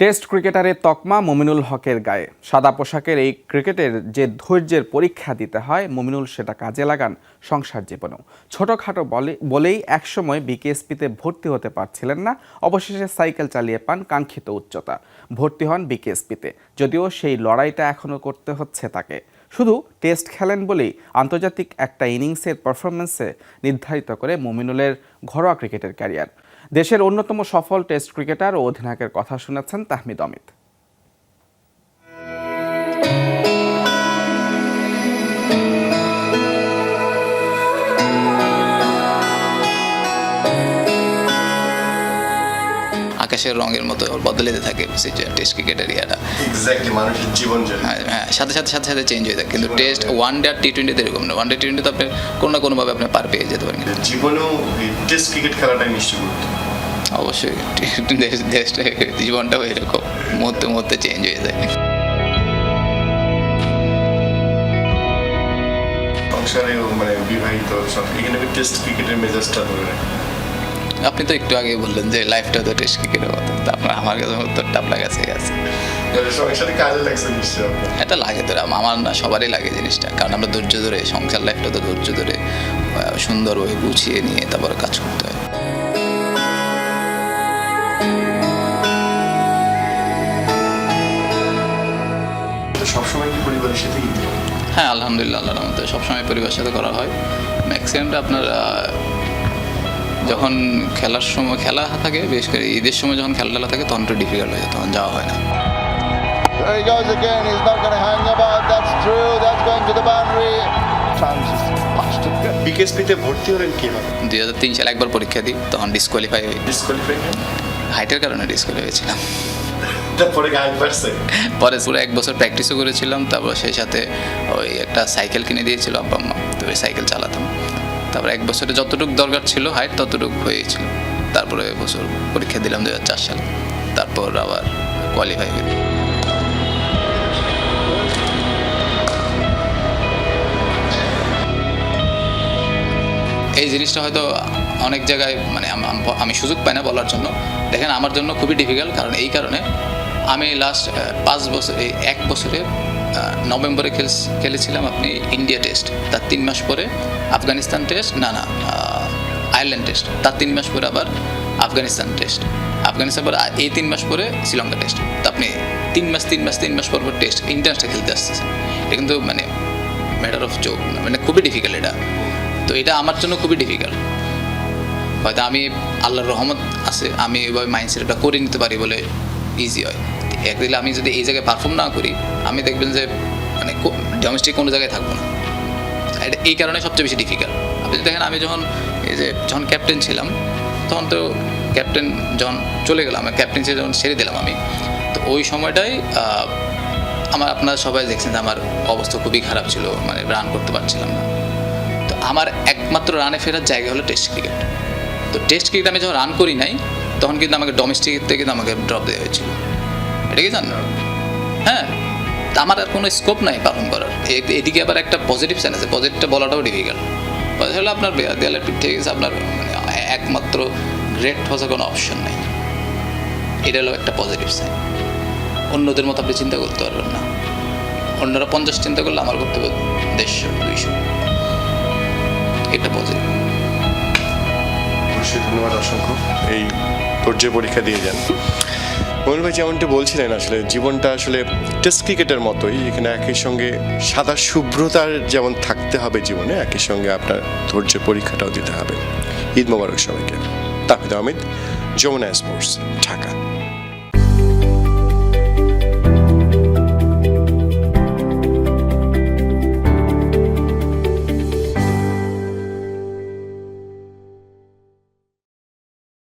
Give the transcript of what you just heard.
Test ক্রিকেটারের তকমা মমিনুল হকের গায়ে। সাদা পোশাকের এই ক্রিকেটের যে ধৈর্যের পরীক্ষা দিতে হয়, মমিনুল সেটা কাজে লাগান সংসার জীবনেও। ছোটোখাটো বলে বলেই একসময় বিকেএসপিতে ভর্তি হতে পারছিলেন না, অবশেষে সাইকেল চালিয়ে পান কাঙ্ক্ষিত উচ্চতা। ভর্তি হন বিকেএসপিতে, যদিও সেই লড়াইটা এখনও করতে হচ্ছে তাকে। শুধু টেস্ট খেলেন বলেই আন্তর্জাতিক একটা ইনিংসের পারফরমেন্সে নির্ধারিত করে মুমিনুলের ঘরোয়া ক্রিকেটের ক্যারিয়ার। দেশের অন্যতম সফল টেস্ট ক্রিকেটার ও অধিনায়কের কথা শুনেছেন তাহমিদ অমিত। আকাশের রঙের মতো বদলে যেতে থাকে টেস্ট ক্রিকেটের ইয়াটা। এক্স্যাক্টলি মানুষের জীবন হ্যাঁ হ্যাঁ সাথে সাথে সাথে সাথে চেঞ্জ হয়ে থাকে কিন্তু টেস্ট ওয়ান ডে আর টি টোয়েন্টিতে এরকম না। ওয়ান ডে টি টোয়েন্টিতে আপনি কোনো না কোনোভাবে আপনি পার পেয়ে যেতে পারেন। জীবনেও টেস্ট ক্রিকেট খেলাটাই নিশ্চয় অবশ্যই। দেশ দেশটা জীবনটাও এরকম মুহূর্তে মুহূর্তে চেঞ্জ হয়ে যায়। সংসারে মানে বিবাহিত সব এখানে টেস্ট ক্রিকেটের মেজাজটা ধরে রাখে। আপনি তো একটু আগে বললেন যে লাইফটা তো টেস্ট ক্রিকেটের মতো আপনার আমার কাছে উত্তরটা আপনার কাছে আপনার। এটা লাগে তো আমার না সবারই লাগে জিনিসটা। কারণ আমরা ধৈর্য ধরে সংসার লাইফটা তো ধৈর্য ধরে সুন্দরভাবে গুছিয়ে নিয়ে তারপর কাজ করতে হয়। সবসময় কি পরিবারের সাথে হ্যাঁ? আলহামদুলিল্লাহ আল্লাহর রহমতে সবসময় পরিবারের সাথে করা হয়। ম্যাক্সিমামটা আপনার যখন খেলার সময় খেলা থাকে বিশেষ করে ঈদের সময় যখন খেলা টেলা থাকে তখন একটু ডিফিকাল্ট হয়ে যায় তখন যাওয়া হয় না There he goes again. He's not going to hang about. That's true. That's going to the boundary. Chance is punched it good. বিকেএসপিতে ভর্তি হলেন কীভাবে দুই হাজার তিন সালে একবার পরীক্ষা দিই তখন ডিসকোয়ালিফাই হই ডিসকোয়ালিফাই হাইটের কারণে ডিসকোয়ালিফাই হয়েছিলাম তারপরে গায়ে পারছে পরে পুরো এক বছর প্র্যাকটিসও করেছিলাম তারপর সেই সাথে ওই একটা সাইকেল কিনে দিয়েছিল আব্বা আম্মা তো ওই সাইকেল চালাতাম তারপর এক বছরে যতটুকু দরকার ছিল হাইট ততটুকু হয়েছিল। তারপরে ওই বছর পরীক্ষা দিলাম দু হাজার চার সালে। তারপর আবার কোয়ালিফাই হই এই জিনিসটা হয়তো অনেক জায়গায় মানে আম- সুযোগ পাই না বলার জন্য। দেখেন, আমার জন্য খুবই ডিফিকাল্ট কারণ এই কারণে আমি লাস্ট পাঁচ বছর এক বছরে নভেম্বরে খেল খেলেছিলাম আপনি ইন্ডিয়া টেস্ট। তার তিন মাস পরে আফগানিস্তান টেস্ট, না না আয়ারল্যান্ড টেস্ট। তার তিন মাস পরে আবার আফগানিস্তান টেস্ট। আফগানিস্তান পরে এই তিন মাস পরে শ্রীলঙ্কা টেস্ট। তো আপনি তিন মাস তিন মাস তিন মাস পর পর টেস্ট ইন্টারন্যাশনাল খেলতে আসতেছেন। এটা কিন্তু মানে ম্যাটার অফ জোক মানে খুবই ডিফিকাল্ট এটা। তো এটা আমার জন্য খুবই ডিফিকাল্ট হয়তো আমি আল্লাহর রহমত আছে, আমি এভাবে মাইন্ডসেটটা করে নিতে পারি বলে ইজি হয়। একদিলে আমি যদি এই জায়গায় পারফর্ম না করি, আমি দেখবেন যে মানে ডোমেস্টিক কোনো জায়গায় থাকব না। এটা এই কারণে সবচেয়ে বেশি ডিফিকাল্ট আপনি দেখেন, আমি যখন এই যে, যখন ক্যাপ্টেন ছিলাম, তখন তো ক্যাপ্টেন যখন চলে গেলাম ক্যাপ্টেন ক্যাপ্টেন্সি যখন ছেড়ে দিলাম আমি, তো ওই সময়টাই আমার আপনারা সবাই দেখছেন যে, আমার অবস্থা খুবই খারাপ ছিল মানে রান করতে পারছিলাম না। তো আমার একমাত্র রানে ফেরার জায়গা হলো টেস্ট ক্রিকেট তো টেস্ট ক্রিকেট আমি যখন রান করি নাই, তখন কিন্তু আমাকে ডোমেস্টিক থেকে কিন্তু আমাকে ড্রপ দেওয়া হয়েছিল। এটা কি হ্যাঁ আমার আর কোনো স্কোপ নাই পারফর্ম করার। এদিকে আবার একটা পজিটিভ সাইন আছে। পজিটিভটা বলাটাও ডিফিকাল্ট হলো আপনার দেয়ালের পিঠ থেকে গেছে, আপনার মানে একমাত্র গ্রেট হওয়ার কোনো অপশন নাই। এটা হলো একটা পজিটিভ সাইন অন্যদের মতো আপনি চিন্তা করতে পারবেন না। অন্যরা পঞ্চাশ চিন্তা করলে আমার করতে হবে দেড়শো, দুইশো। এটা পজিটিভ ধন্যবাদ, অসংখ্য। এই ধৈর্যের পরীক্ষা দিয়ে যান। মনির ভাই যেমনটি বলছিলেন, আসলে জীবনটা আসলে টেস্ট ক্রিকেটের মতোই। এখানে একই সঙ্গে সাদা শুভ্রতার যেমন থাকতে হবে জীবনে একই সঙ্গে আপনার ধৈর্যের পরীক্ষাটাও দিতে হবে। ঈদ মোবারক সবাইকে। তাহিদ আহমেদ, যমুনা স্পোর্টস ঢাকা।